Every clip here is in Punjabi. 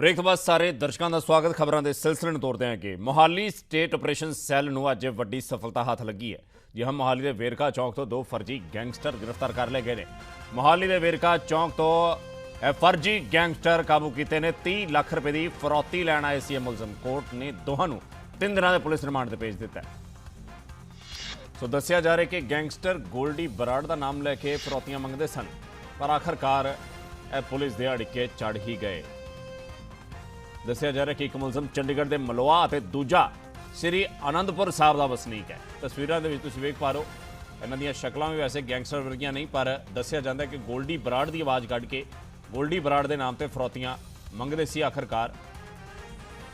ਬ੍ਰੇਕ ਤੋਂ ਬਾਅਦ ਸਾਰੇ ਦਰਸ਼ਕਾਂ ਦਾ ਸਵਾਗਤ ਖਬਰਾਂ ਦੇ ਸਿਲਸਿਲੇ ਨੂੰ ਤੋਰਦੇ ਹਾਂ ਕਿ ਮੋਹਾਲੀ ਸਟੇਟ ਆਪਰੇਸ਼ਨ ਸੈੱਲ ਨੂੰ ਅੱਜ ਵੱਡੀ ਸਫਲਤਾ ਹੱਥ ਲੱਗੀ ਹੈ। ਜਿਹਾਂ ਮੋਹਾਲੀ ਦੇ ਵੇਰਕਾ ਚੌਂਕ ਤੋਂ ਦੋ ਫਰਜ਼ੀ ਗੈਂਗਸਟਰ ਗ੍ਰਿਫਤਾਰ ਕਰ ਲਏ ਗਏ ਨੇ। ਮੋਹਾਲੀ ਦੇ ਵੇਰਕਾ ਚੌਂਕ ਤੋਂ ਇਹ ਫਰਜ਼ੀ ਗੈਂਗਸਟਰ ਕਾਬੂ ਕੀਤੇ ਨੇ। 30 ਲੱਖ ਰੁਪਏ ਦੀ ਫਰੌਤੀ ਲੈਣ ਆਏ ਸੀ ਇਹ ਮੁਲਜ਼ਮ। ਕੋਰਟ ਨੇ ਦੋਹਾਂ ਨੂੰ ਤਿੰਨ ਦਿਨਾਂ ਦੇ ਪੁਲਿਸ ਰਿਮਾਂਡ ਤੇ ਭੇਜ ਦਿੱਤਾ ਸੋ ਦੱਸਿਆ ਜਾ ਰਿਹਾ ਕਿ ਗੈਂਗਸਟਰ ਗੋਲਡੀ ਬਰਾੜ ਦਾ ਨਾਮ ਲੈ ਕੇ ਫਰੌਤੀਆਂ ਮੰਗਦੇ ਸਨ, ਪਰ ਆਖਰਕਾਰ ਇਹ ਪੁਲਿਸ ਦੇ ਅੜਿੱਕੇ ਚੜ ਹੀ ਗਏ। ਦੱਸਿਆ ਜਾ ਰਿਹਾ ਕਿ ਇੱਕ ਮੁਲਜ਼ਮ ਚੰਡੀਗੜ੍ਹ ਦੇ ਮਲਵਾ ਅਤੇ ਦੂਜਾ ਸ੍ਰੀ ਆਨੰਦਪੁਰ ਸਾਹਿਬ ਦਾ ਵਸਨੀਕ ਹੈ। ਤਸਵੀਰਾਂ ਦੇ ਵਿੱਚ ਤੁਸੀਂ ਵੇਖ ਪਾ ਰਹੇ ਹੋ। ਇਹਨਾਂ ਦੀਆਂ ਸ਼ਕਲਾਂ ਵੀ ਵੈਸੇ ਗੈਂਗਸਟਰ ਵਰਗੀਆਂ ਨਹੀਂ, ਪਰ ਦੱਸਿਆ ਜਾਂਦਾ ਕਿ ਗੋਲਡੀ ਬਰਾੜ ਦੀ ਆਵਾਜ਼ ਕੱਢ ਕੇ ਗੋਲਡੀ ਬਰਾੜ ਦੇ ਨਾਮ ਤੇ ਫਰੋਤੀਆਂ ਮੰਗਦੇ ਸੀ। ਆਖਰਕਾਰ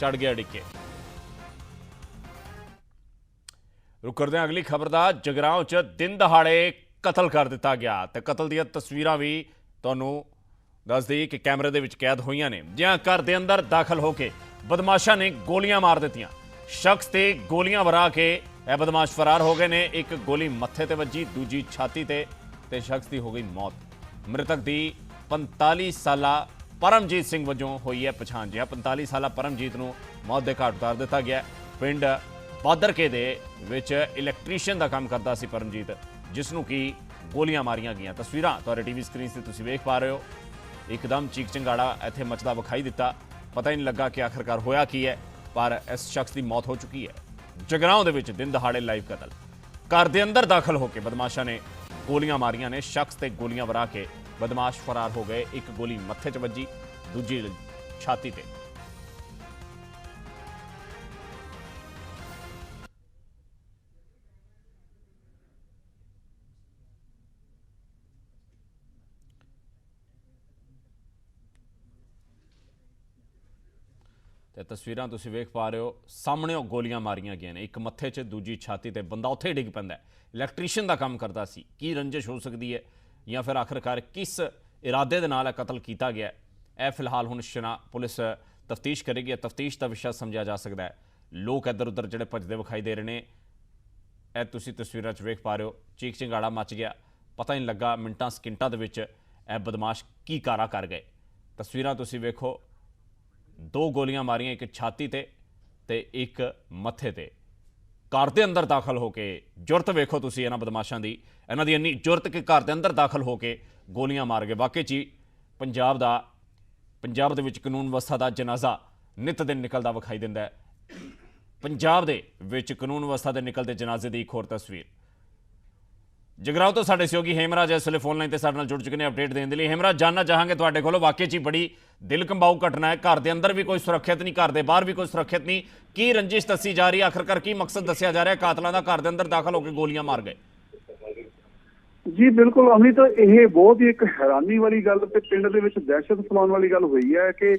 ਚੜ ਗਿਆ ਅੜਿੱਕੇ ਰੁਕ ਕਰਦੇ ਹਾਂ ਅਗਲੀ ਖਬਰ ਦਾ। ਜਗਰਾਉਂ 'ਚ ਦਿਨ ਦਹਾੜੇ ਕਤਲ ਕਰ ਦਿੱਤਾ ਗਿਆ ਤੇ ਕਤਲ ਦੀਆਂ ਤਸਵੀਰਾਂ ਵੀ ਤੁਹਾਨੂੰ ਦੱਸ ਦਈਏ ਕਿ ਕੈਮਰੇ ਦੇ ਵਿੱਚ ਕੈਦ ਹੋਈਆਂ ਨੇ, ਜਿਹਾਂ ਘਰ ਦੇ ਅੰਦਰ ਦਾਖਲ ਹੋ ਕੇ ਬਦਮਾਸ਼ਾਂ ਨੇ ਗੋਲੀਆਂ ਮਾਰ ਦਿੱਤੀਆਂ। ਸ਼ਖਸ ਤੇ ਗੋਲੀਆਂ ਵਰਾ ਕੇ ਇਹ ਬਦਮਾਸ਼ ਫਰਾਰ ਹੋ ਗਏ ਨੇ। ਇੱਕ ਗੋਲੀ ਮੱਥੇ ਤੇ ਵੱਜੀ, ਦੂਜੀ ਛਾਤੀ ਤੇ ਤੇ ਸ਼ਖਸ ਦੀ ਹੋ ਗਈ ਮੌਤ। ਮ੍ਰਿਤਕ ਦੀ 45 ਸਾਲਾ ਪਰਮਜੀਤ ਸਿੰਘ ਵਜੋਂ ਹੋਈ ਹੈ ਪਛਾਣ ਜਿਹਾ। 45 ਸਾਲਾ ਪਰਮਜੀਤ ਨੂੰ ਮੌਤ ਦੇ ਘਾਟ ਉਤਾਰ ਦਿੱਤਾ ਗਿਆ। ਪਿੰਡ ਬਾਦਰਕੇ ਦੇ ਵਿੱਚ ਇਲੈਕਟ੍ਰੀਸ਼ੀਅਨ ਦਾ ਕੰਮ ਕਰਦਾ ਸੀ ਪਰਮਜੀਤ ਜਿਸ ਨੂੰ ਕੀ ਗੋਲੀਆਂ ਮਾਰੀਆਂ ਗਈਆਂ। ਤਸਵੀਰਾਂ ਤੁਹਾਡੇ ਟੀਵੀ ਸਕਰੀਨ ਤੇ ਤੁਸੀਂ ਵੇਖ ਪਾ ਰਹੇ ਹੋ। ਇੱਕਦਮ ਚੀਕ ਚੰਗਾੜਾ ਇੱਥੇ ਮਚਦਾ ਵਿਖਾਈ ਦਿੱਤਾ। ਪਤਾ ਹੀ ਨਹੀਂ ਲੱਗਾ ਕਿ ਆਖਰਕਾਰ ਹੋਇਆ ਕੀ ਹੈ, ਪਰ ਇਸ ਸ਼ਖਸ ਦੀ ਮੌਤ ਹੋ ਚੁੱਕੀ ਹੈ। ਜਗਰਾਉਂ ਦੇ ਵਿੱਚ ਦਿਨ ਦਹਾੜੇ ਲਾਈਵ ਕਤਲ। ਘਰ ਦੇ ਅੰਦਰ ਦਾਖਲ ਹੋ ਕੇ ਬਦਮਾਸ਼ਾਂ ਨੇ ਗੋਲੀਆਂ ਮਾਰੀਆਂ ਨੇ। ਸ਼ਖਸ ਤੇ ਗੋਲੀਆਂ ਵਰਾ ਕੇ ਬਦਮਾਸ਼ ਫਰਾਰ ਹੋ ਗਏ। ਇੱਕ ਗੋਲੀ ਮੱਥੇ 'ਚ ਵੱਜੀ, ਦੂਜੀ ਛਾਤੀ ਤੇ। ਤੇ ਤਸਵੀਰਾਂ ਤੁਸੀਂ ਵੇਖ ਪਾ ਰਹੇ ਹੋ ਸਾਹਮਣੇ ਉਹ ਗੋਲੀਆਂ ਮਾਰੀਆਂ ਗਈਆਂ ਨੇ। ਇੱਕ ਮੱਥੇ 'ਚ, ਦੂਜੀ ਛਾਤੀ ਤੇ ਬੰਦਾ ਉੱਥੇ ਹੀ ਡਿੱਗ ਪੈਂਦਾ ਇਲੈਕਟ੍ਰੀਸ਼ੀਅਨ ਦਾ ਕੰਮ ਕਰਦਾ ਸੀ। ਕੀ ਰੰਜਿਸ਼ ਹੋ ਸਕਦੀ ਹੈ? ਜਾਂ ਫਿਰ ਆਖਰਕਾਰ ਕਿਸ ਇਰਾਦੇ ਦੇ ਨਾਲ ਇਹ ਕਤਲ ਕੀਤਾ ਗਿਆ ਇਹ ਫਿਲਹਾਲ ਹੁਣ ਸ਼ਨਾ ਪੁਲਿਸ ਤਫਤੀਸ਼ ਕਰੇਗੀ ਇਹ ਤਫਤੀਸ਼ ਦਾ ਵਿਸ਼ਾ ਸਮਝਿਆ ਜਾ ਸਕਦਾ ਹੈ। ਲੋਕ ਇੱਧਰ ਉੱਧਰ ਜਿਹੜੇ ਭੱਜਦੇ ਵਿਖਾਈ ਦੇ ਰਹੇ ਨੇ, ਇਹ ਤੁਸੀਂ ਤਸਵੀਰਾਂ 'ਚ ਵੇਖ ਪਾ ਰਹੇ ਹੋ। ਚੀਕ ਚਿੰਗਾੜਾ ਮੱਚ ਗਿਆ। ਪਤਾ ਹੀ ਨਹੀਂ ਲੱਗਾ ਮਿੰਟਾਂ, ਸਕਿੰਟਾਂ ਦੇ ਵਿੱਚ ਇਹ ਬਦਮਾਸ਼ ਕੀ ਕਾਰਾ ਕਰ ਗਏ। ਤਸਵੀਰਾਂ ਤੁਸੀਂ ਵੇਖੋ। ਦੋ ਗੋਲੀਆਂ ਮਾਰੀਆਂ, ਇੱਕ ਛਾਤੀ ਤੇ ਤੇ ਇੱਕ ਮੱਥੇ ਤੇ। ਘਰ ਦੇ ਅੰਦਰ ਦਾਖਲ ਹੋ ਕੇ ਜੁਰਤ ਵੇਖੋ ਤੁਸੀਂ ਇਹਨਾਂ ਬਦਮਾਸ਼ਾਂ ਦੀ। ਇਹਨਾਂ ਦੀ ਇੰਨੀ ਜੁਰਤ ਕਿ ਘਰ ਦੇ ਅੰਦਰ ਦਾਖਲ ਹੋ ਕੇ ਗੋਲੀਆਂ ਮਾਰ ਗਏ। ਵਾਕਈ ਜੀ, ਪੰਜਾਬ ਦਾ, ਪੰਜਾਬ ਦੇ ਵਿੱਚ ਕਾਨੂੰਨ ਵਿਵਸਥਾ ਦਾ ਜਨਾਜ਼ਾ ਨਿਤ ਦਿਨ ਨਿਕਲਦਾ ਵਿਖਾਈ ਦਿੰਦਾ ਹੈ। ਪੰਜਾਬ ਦੇ ਵਿੱਚ ਕਾਨੂੰਨ ਵਿਵਸਥਾ ਦੇ ਨਿਕਲਦੇ ਜਨਾਜ਼ੇ ਦੀ ਇੱਕ ਹੋਰ ਤਸਵੀਰ। ਜਗਰਾਉਂ ਤੋਂ ਸਾਡੇ ਸਹਿਯੋਗੀ ਹੇਮਰਾਜ ਇਸ ਵੇਲੇ ਫੋਨ ਲਾਈਨ ਤੇ ਸਾਡੇ ਨਾਲ ਜੁੜ ਚੁੱਕੇ ਨੇ ਅਪਡੇਟ ਦੇਣ ਦੇ ਲਈ। ਹੇਮਰਾਜ, ਜਾਨਣਾ ਚਾਹਾਂਗੇ ਤੁਹਾਡੇ ਕੋਲੋਂ। ਵਾਕਈ 'ਚ ਬੜੀ ਦਿਲ ਕੰਬਾਊ ਘਟਨਾ ਹੈ। ਘਰ ਦੇ ਅੰਦਰ ਵੀ ਕੋਈ ਸੁਰੱਖਿਅਤ ਨਹੀਂ, ਘਰ ਦੇ ਬਾਹਰ ਵੀ ਕੋਈ ਸੁਰੱਖਿਅਤ ਨਹੀਂ। ਕੀ ਰੰਜਿਸ਼ ਦੱਸੀ ਜਾ ਰਹੀ ਹੈ? ਆਖਰਕਾਰ ਕੀ ਮਕਸਦ ਦੱਸਿਆ ਜਾ ਰਿਹਾ ਕਾਤਲਾਂ ਦਾ ਘਰ ਦੇ ਅੰਦਰ ਦਾਖਲ ਹੋ ਕੇ ਗੋਲੀਆਂ ਮਾਰ ਗਏ। ਜੀ, ਬਿਲਕੁਲ। ਅਮਿਤ ਇਹ ਬਹੁਤ ਹੀ ਇੱਕ ਹੈਰਾਨੀ ਵਾਲੀ ਗੱਲ ਤੇ ਪਿੰਡ ਦੇ ਵਿੱਚ ਦਹਿਸ਼ਤ ਫੈਲਾਉਣ ਵਾਲੀ ਗੱਲ ਹੋਈ ਹੈ ਕਿ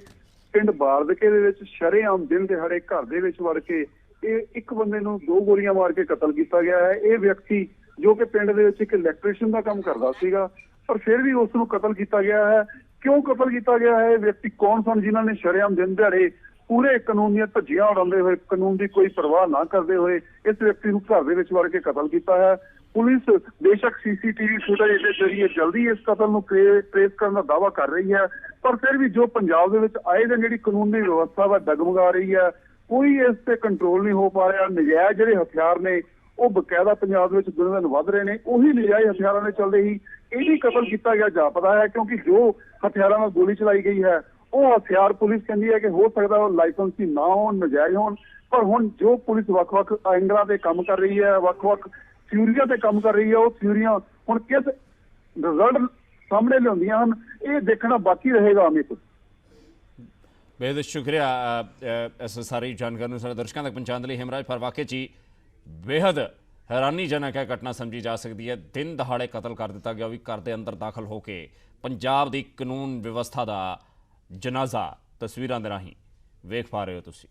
ਪਿੰਡ ਬਾਰਦਕੇ ਦੇ ਵਿੱਚ ਸ਼ਰੇਆਮ ਦਿਨ ਦਿਹਾੜੇ ਘਰ ਦੇ ਵਿੱਚ ਵੜ ਕੇ ਇਹ ਇੱਕ ਬੰਦੇ ਨੂੰ ਦੋ ਗੋਲੀਆਂ ਮਾਰ ਕੇ ਕਤਲ ਕੀਤਾ ਗਿਆ ਹੈ। ਇਹ ਵਿਅਕਤੀ ਜੋ ਕਿ ਪਿੰਡ ਦੇ ਵਿੱਚ ਇੱਕ ਇਲੈਕਟ੍ਰੀਸ਼ੀਅਨ ਦਾ ਕੰਮ ਕਰਦਾ ਸੀਗਾ, ਪਰ ਫਿਰ ਵੀ ਉਸ ਨੂੰ ਕਤਲ ਕੀਤਾ ਗਿਆ ਹੈ। ਕਿਉਂ ਕਤਲ ਕੀਤਾ ਗਿਆ ਹੈ? ਇਹ ਵਿਅਕਤੀ ਕੌਣ ਸਨ ਜਿਨ੍ਹਾਂ ਨੇ ਸ਼ਰੇਆਮ ਦਿਨ ਦਿਹਾੜੇ ਪੂਰੇ ਕਾਨੂੰਨ ਦੀਆਂ ਧੱਜੀਆਂ ਉਡਾਉਂਦੇ ਹੋਏ, ਕਾਨੂੰਨ ਦੀ ਕੋਈ ਪਰਵਾਹ ਨਾ ਕਰਦੇ ਹੋਏ ਇਸ ਵਿਅਕਤੀ ਨੂੰ ਘਰ ਦੇ ਵਿੱਚ ਵੜ ਕੇ ਕਤਲ ਕੀਤਾ ਹੈ? ਪੁਲਿਸ ਬੇਸ਼ੱਕ ਸੀਸੀਟੀਵੀ ਫੁਟੇਜ ਦੇ ਜ਼ਰੀਏ ਜਲਦੀ ਇਸ ਕਤਲ ਨੂੰ ਟ੍ਰੇਸ ਕਰਨ ਦਾ ਦਾਅਵਾ ਕਰ ਰਹੀ ਹੈ, ਪਰ ਫਿਰ ਵੀ ਜੋ ਪੰਜਾਬ ਦੇ ਵਿੱਚ ਆਏ ਦਿਨ ਜਿਹੜੀ ਕਾਨੂੰਨੀ ਵਿਵਸਥਾ ਵਾ ਡਗਮਗਾ ਰਹੀ ਹੈ, ਕੋਈ ਇਸ ਤੇ ਕੰਟਰੋਲ ਨਹੀਂ ਹੋ ਪਾ ਰਿਹਾ। ਨਜਾਇਜ਼ ਜਿਹੜੇ ਹਥਿਆਰ ਨੇ ਉਹ ਬਕਾਇਦਾ ਪੰਜਾਬ ਦੇ ਵਿੱਚ ਦਿਨੋਂ ਦਿਨ ਵੱਧ ਰਹੇ ਨੇ, ਉਹੀ ਨਜਾਇਜ਼ ਹਥਿਆਰਾਂ ਦੇ ਚੱਲਦੇ ਹੀ ਇਹ ਵੀ ਕਤਲ ਕੀਤਾ ਗਿਆ, ਜਾਪਦਾ ਹੈ, ਕਿਉਂਕਿ ਜੋ ਹਥਿਆਰਾਂ ਨਾਲ ਗੋਲੀ ਚਲਾਈ ਗਈ ਹੈ, ਉਹ ਹਥਿਆਰ ਪੁਲਿਸ ਕਹਿੰਦੀ ਹੈ ਕਿ ਹੋ ਸਕਦਾ ਉਹ ਲਾਇਸੈਂਸੀ ਨਾ ਹੋਣ, ਨਜਾਇਜ਼ ਹੋਣ, ਪਰ ਹੁਣ ਜੋ ਪੁਲਿਸ ਵੱਖ-ਵੱਖ ਐਂਗਲਾਂ ਤੇ ਕੰਮ ਕਰ ਰਹੀ ਹੈ, ਵੱਖ-ਵੱਖ ਥਿਊਰੀਆਂ ਤੇ ਕੰਮ ਕਰ ਰਹੀ ਹੈ, ਉਹ ਥਿਊਰੀਆਂ ਹੁਣ ਕਿਸ ਰਿਜ਼ਲਟ ਸਾਹਮਣੇ ਲਿਆਉਂਦੀਆਂ ਹਨ, ਇਹ ਦੇਖਣਾ ਬਾਕੀ ਰਹੇਗਾ ਅਮਿਤ। ਬੇਹਦ ਸ਼ੁਕਰੀਆ ਇਸ ਸਾਰੀ ਜਾਣਕਾਰੀ ਨੂੰ ਸਾਡੇ ਦਰਸ਼ਕਾਂ ਤੱਕ ਪਹੁੰਚਾਉਣ ਦੇ ਲਈ, ਹਿਮਰਾਜ ਫਰ ਵਾਕਈ ਜੀ ਹੀ ਹੈਰਾਨੀਜਨਕ ਹੈ ਘਟਨਾ ਸਮਝੀ ਜਾ ਸਕਦੀ ਹੈ। ਦਿਨ ਦਹਾੜੇ ਕਤਲ ਕਰ ਦਿੱਤਾ ਗਿਆ ਵੀ ਘਰ ਦੇ ਅੰਦਰ ਦਾਖਲ ਹੋ ਕੇ। ਪੰਜਾਬ ਦੀ ਕਾਨੂੰਨ ਵਿਵਸਥਾ ਦਾ ਜਨਾਜ਼ਾ ਤਸਵੀਰਾਂ ਦੇ ਰਾਹੀਂ ਵੇਖ ਪਾ ਰਹੇ ਹੋ ਤੁਸੀਂ।